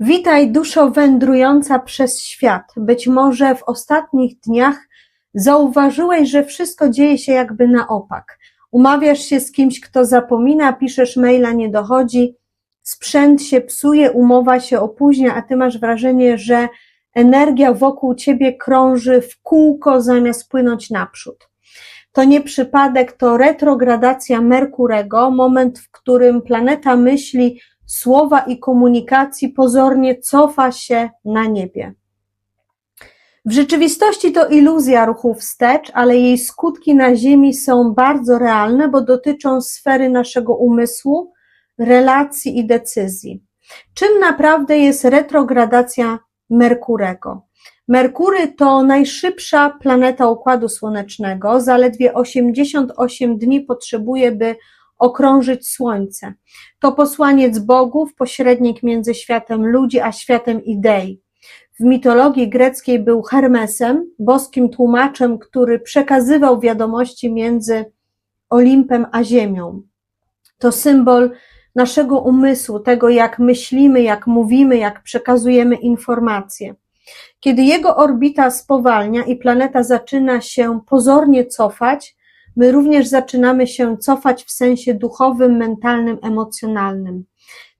Witaj, duszo wędrująca przez świat. Być może w ostatnich dniach zauważyłeś, że wszystko dzieje się jakby na opak. Umawiasz się z kimś, kto zapomina, piszesz maila, nie dochodzi, sprzęt się psuje, umowa się opóźnia, a ty masz wrażenie, że energia wokół ciebie krąży w kółko zamiast płynąć naprzód. To nie przypadek, to retrogradacja Merkurego, moment, w którym planeta myśli, słowa i komunikacji pozornie cofa się na niebie. W rzeczywistości to iluzja ruchu wstecz, ale jej skutki na Ziemi są bardzo realne, bo dotyczą sfery naszego umysłu, relacji i decyzji. Czym naprawdę jest retrogradacja Merkurego? Merkury to najszybsza planeta Układu Słonecznego, zaledwie 88 dni potrzebuje, by okrążyć Słońce. To posłaniec bogów, pośrednik między światem ludzi a światem idei. W mitologii greckiej był Hermesem, boskim tłumaczem, który przekazywał wiadomości między Olimpem a Ziemią. To symbol naszego umysłu, tego jak myślimy, jak mówimy, jak przekazujemy informacje. Kiedy jego orbita spowalnia i planeta zaczyna się pozornie cofać, my również zaczynamy się cofać w sensie duchowym, mentalnym, emocjonalnym.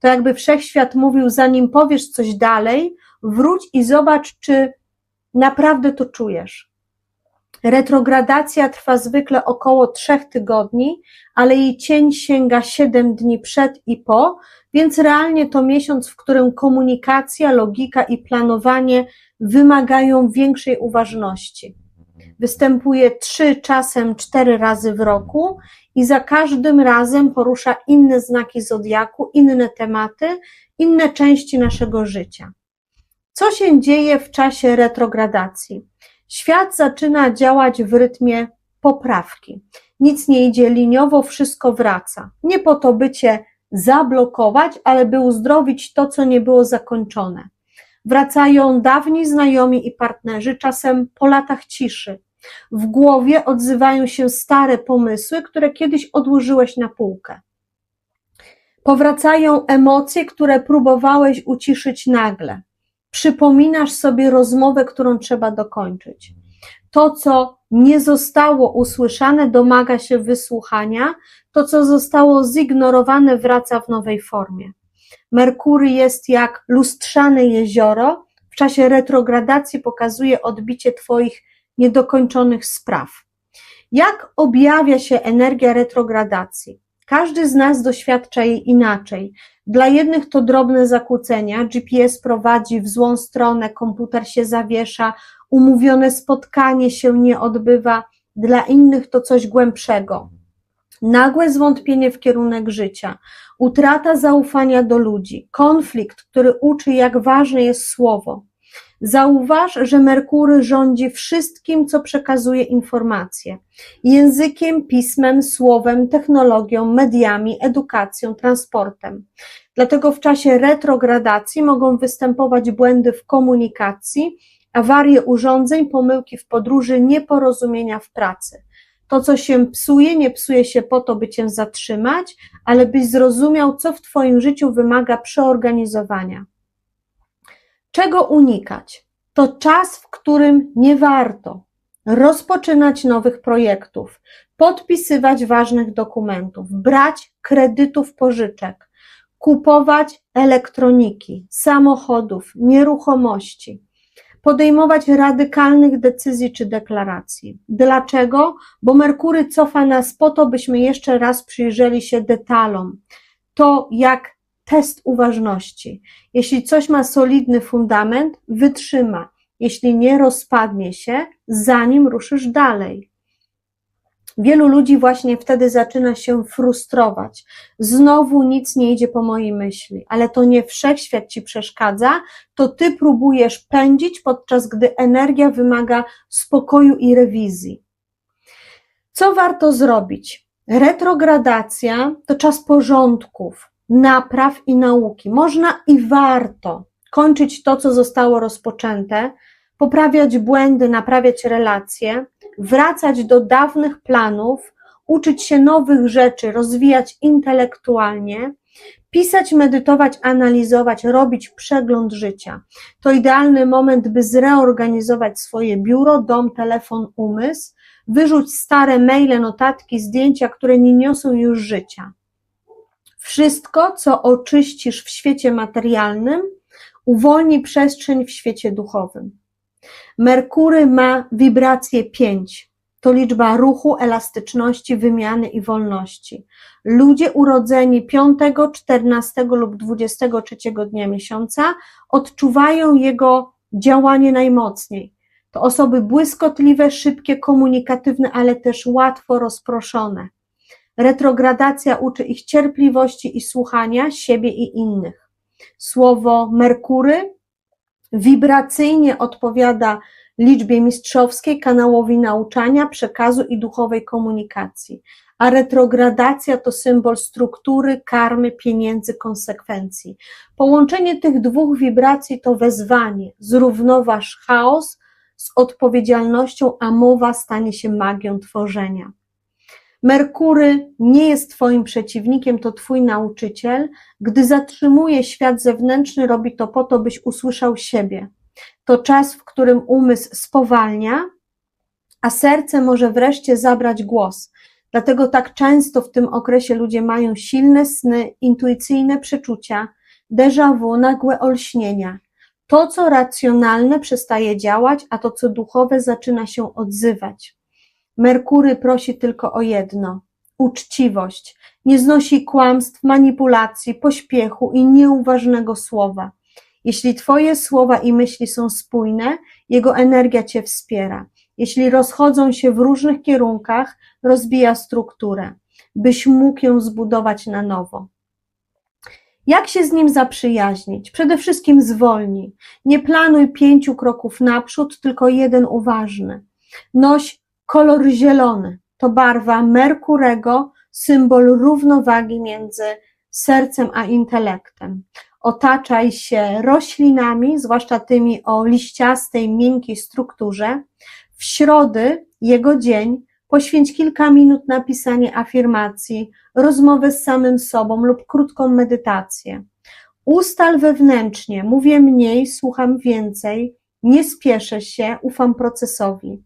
To jakby wszechświat mówił, zanim powiesz coś dalej, wróć i zobacz, czy naprawdę to czujesz. Retrogradacja trwa zwykle około trzech tygodni, ale jej cień sięga siedem dni przed i po, więc realnie to miesiąc, w którym komunikacja, logika i planowanie wymagają większej uważności. Występuje trzy, czasem cztery razy w roku i za każdym razem porusza inne znaki zodiaku, inne tematy, inne części naszego życia. Co się dzieje w czasie retrogradacji? Świat zaczyna działać w rytmie poprawki. Nic nie idzie liniowo, wszystko wraca. Nie po to, by cię zablokować, ale by uzdrowić to, co nie było zakończone. Wracają dawni znajomi i partnerzy, czasem po latach ciszy. W głowie odzywają się stare pomysły, które kiedyś odłożyłeś na półkę. Powracają emocje, które próbowałeś uciszyć nagle. Przypominasz sobie rozmowę, którą trzeba dokończyć. To, co nie zostało usłyszane, domaga się wysłuchania, to, co zostało zignorowane, wraca w nowej formie. Merkury jest jak lustrzane jezioro, w czasie retrogradacji pokazuje odbicie Twoich niedokończonych spraw. Jak objawia się energia retrogradacji? Każdy z nas doświadcza jej inaczej. Dla jednych to drobne zakłócenia, GPS prowadzi w złą stronę, komputer się zawiesza, umówione spotkanie się nie odbywa, dla innych to coś głębszego. Nagłe zwątpienie w kierunek życia, utrata zaufania do ludzi, konflikt, który uczy, jak ważne jest słowo. Zauważ, że Merkury rządzi wszystkim, co przekazuje informacje. Językiem, pismem, słowem, technologią, mediami, edukacją, transportem. Dlatego w czasie retrogradacji mogą występować błędy w komunikacji, awarie urządzeń, pomyłki w podróży, nieporozumienia w pracy. To, co się psuje, nie psuje się po to, by cię zatrzymać, ale byś zrozumiał, co w Twoim życiu wymaga przeorganizowania. Czego unikać? To czas, w którym nie warto rozpoczynać nowych projektów, podpisywać ważnych dokumentów, brać kredytów pożyczek, kupować elektroniki, samochodów, nieruchomości, podejmować radykalnych decyzji czy deklaracji. Dlaczego? Bo Merkury cofa nas po to, byśmy jeszcze raz przyjrzeli się detalom. To, jak test uważności. Jeśli coś ma solidny fundament, wytrzyma. Jeśli nie rozpadnie się, zanim ruszysz dalej. Wielu ludzi właśnie wtedy zaczyna się frustrować. Znowu nic nie idzie po mojej myśli, ale to nie wszechświat ci przeszkadza, to ty próbujesz pędzić, podczas gdy energia wymaga spokoju i rewizji. Co warto zrobić? Retrogradacja to czas porządków, napraw i nauki. Można i warto kończyć to, co zostało rozpoczęte, poprawiać błędy, naprawiać relacje, wracać do dawnych planów, uczyć się nowych rzeczy, rozwijać intelektualnie, Pisać, medytować, analizować, robić przegląd życia. To idealny moment, by zreorganizować swoje biuro, dom, telefon, umysł, wyrzuć stare maile, notatki, zdjęcia, które nie niosą już życia. Wszystko, co oczyścisz w świecie materialnym, uwolni przestrzeń w świecie duchowym. Merkury ma wibrację 5. To liczba ruchu, elastyczności, wymiany i wolności. Ludzie urodzeni 5, 14 lub 23 dnia miesiąca odczuwają jego działanie najmocniej. To osoby błyskotliwe, szybkie, komunikatywne, ale też łatwo rozproszone. Retrogradacja uczy ich cierpliwości i słuchania siebie i innych. Słowo Merkury wibracyjnie odpowiada liczbie mistrzowskiej, kanałowi nauczania, przekazu i duchowej komunikacji. A retrogradacja to symbol struktury, karmy, pieniędzy, konsekwencji. Połączenie tych dwóch wibracji to wezwanie. Zrównoważ chaos z odpowiedzialnością, a mowa stanie się magią tworzenia. Merkury nie jest Twoim przeciwnikiem, to Twój nauczyciel. Gdy zatrzymuje świat zewnętrzny, robi to po to, byś usłyszał siebie. To czas, w którym umysł spowalnia, a serce może wreszcie zabrać głos. Dlatego tak często w tym okresie ludzie mają silne sny, intuicyjne przeczucia, déjà vu, nagłe olśnienia. To, co racjonalne, przestaje działać, a to, co duchowe, zaczyna się odzywać. Merkury prosi tylko o jedno uczciwość. Nie znosi kłamstw, manipulacji, pośpiechu i nieuważnego słowa. Jeśli Twoje słowa i myśli są spójne, Jego energia Cię wspiera. Jeśli rozchodzą się w różnych kierunkach, rozbija strukturę, byś mógł ją zbudować na nowo. Jak się z nim zaprzyjaźnić? Przede wszystkim zwolnij. Nie planuj pięciu kroków naprzód, tylko jeden uważny. Noś kolor zielony. To barwa Merkurego, symbol równowagi między sercem a intelektem. Otaczaj się roślinami, zwłaszcza tymi o liściastej, miękkiej strukturze. W środy, jego dzień, poświęć kilka minut na pisanie afirmacji, rozmowę z samym sobą lub krótką medytację. Ustal wewnętrznie, mówię mniej, słucham więcej, nie spieszę się, ufam procesowi.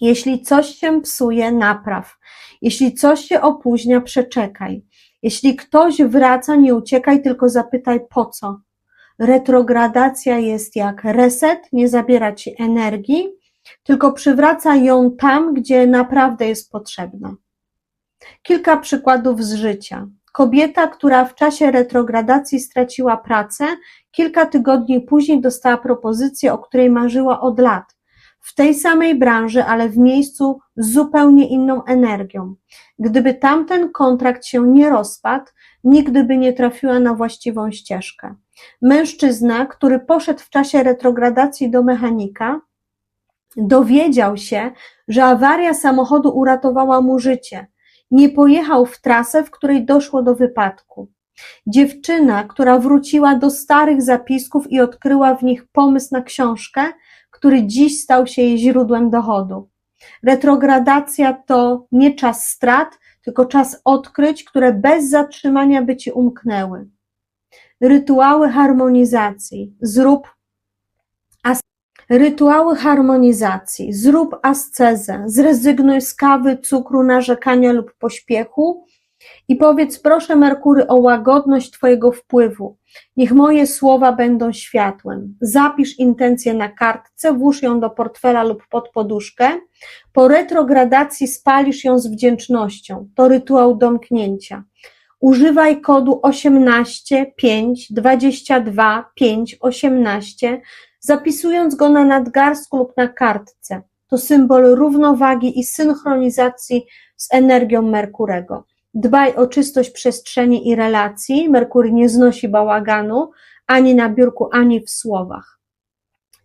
Jeśli coś się psuje, napraw. Jeśli coś się opóźnia, przeczekaj. Jeśli ktoś wraca, nie uciekaj, tylko zapytaj po co. Retrogradacja jest jak reset, nie zabiera ci energii, tylko przywraca ją tam, gdzie naprawdę jest potrzebna. Kilka przykładów z życia. Kobieta, która w czasie retrogradacji straciła pracę, kilka tygodni później dostała propozycję, o której marzyła od lat w tej samej branży, ale w miejscu z zupełnie inną energią. Gdyby tamten kontrakt się nie rozpadł, nigdy by nie trafiła na właściwą ścieżkę. Mężczyzna, który poszedł w czasie retrogradacji do mechanika, dowiedział się, że awaria samochodu uratowała mu życie. Nie pojechał w trasę, w której doszło do wypadku. Dziewczyna, która wróciła do starych zapisków i odkryła w nich pomysł na książkę, który dziś stał się jej źródłem dochodu. Retrogradacja to nie czas strat, tylko czas odkryć, które bez zatrzymania by ci umknęły. Rytuały harmonizacji. Zrób rytuały harmonizacji. Zrób ascezę. Zrezygnuj z kawy, cukru, narzekania lub pośpiechu i powiedz proszę Merkury o łagodność Twojego wpływu. Niech moje słowa będą światłem. Zapisz intencję na kartce, włóż ją do portfela lub pod poduszkę. Po retrogradacji spalisz ją z wdzięcznością. To rytuał domknięcia. Używaj kodu 18 5 22 5 18, zapisując go na nadgarstku lub na kartce. To symbol równowagi i synchronizacji z energią Merkurego. Dbaj o czystość przestrzeni i relacji. Merkury nie znosi bałaganu ani na biurku, ani w słowach.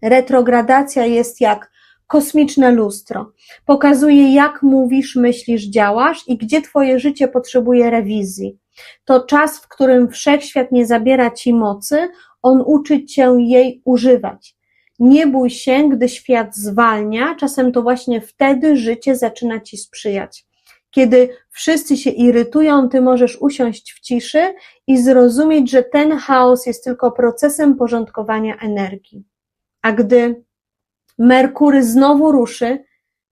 Retrogradacja jest jak kosmiczne lustro. Pokazuje, jak mówisz, myślisz, działasz i gdzie Twoje życie potrzebuje rewizji. To czas, w którym wszechświat nie zabiera Ci mocy, on uczy Cię jej używać. Nie bój się, gdy świat zwalnia, czasem to właśnie wtedy życie zaczyna Ci sprzyjać. Kiedy wszyscy się irytują, ty możesz usiąść w ciszy i zrozumieć, że ten chaos jest tylko procesem porządkowania energii. A gdy Merkury znowu ruszy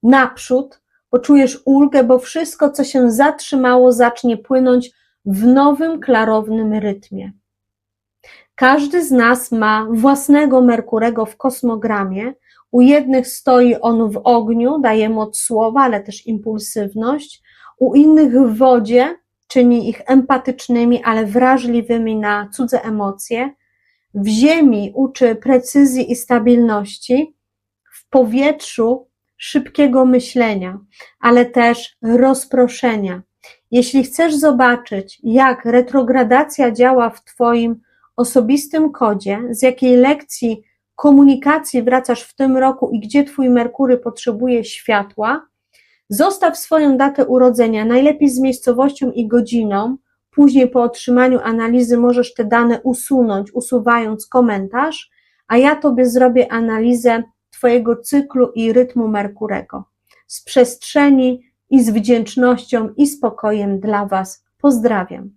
naprzód, poczujesz ulgę, bo wszystko, co się zatrzymało, zacznie płynąć w nowym, klarownym rytmie. Każdy z nas ma własnego Merkurego w kosmogramie. U jednych stoi on w ogniu, daje moc słowa, ale też impulsywność. U innych w wodzie, czyni ich empatycznymi, ale wrażliwymi na cudze emocje. W ziemi uczy precyzji i stabilności. W powietrzu szybkiego myślenia, ale też rozproszenia. Jeśli chcesz zobaczyć, jak retrogradacja działa w Twoim osobistym kodzie, z jakiej lekcji komunikacji wracasz w tym roku i gdzie Twój Merkury potrzebuje światła, zostaw swoją datę urodzenia, najlepiej z miejscowością i godziną. Później po otrzymaniu analizy możesz te dane usunąć, usuwając komentarz, a ja Tobie zrobię analizę Twojego cyklu i rytmu Merkurego. Z przestrzeni i z wdzięcznością i spokojem dla Was. Pozdrawiam.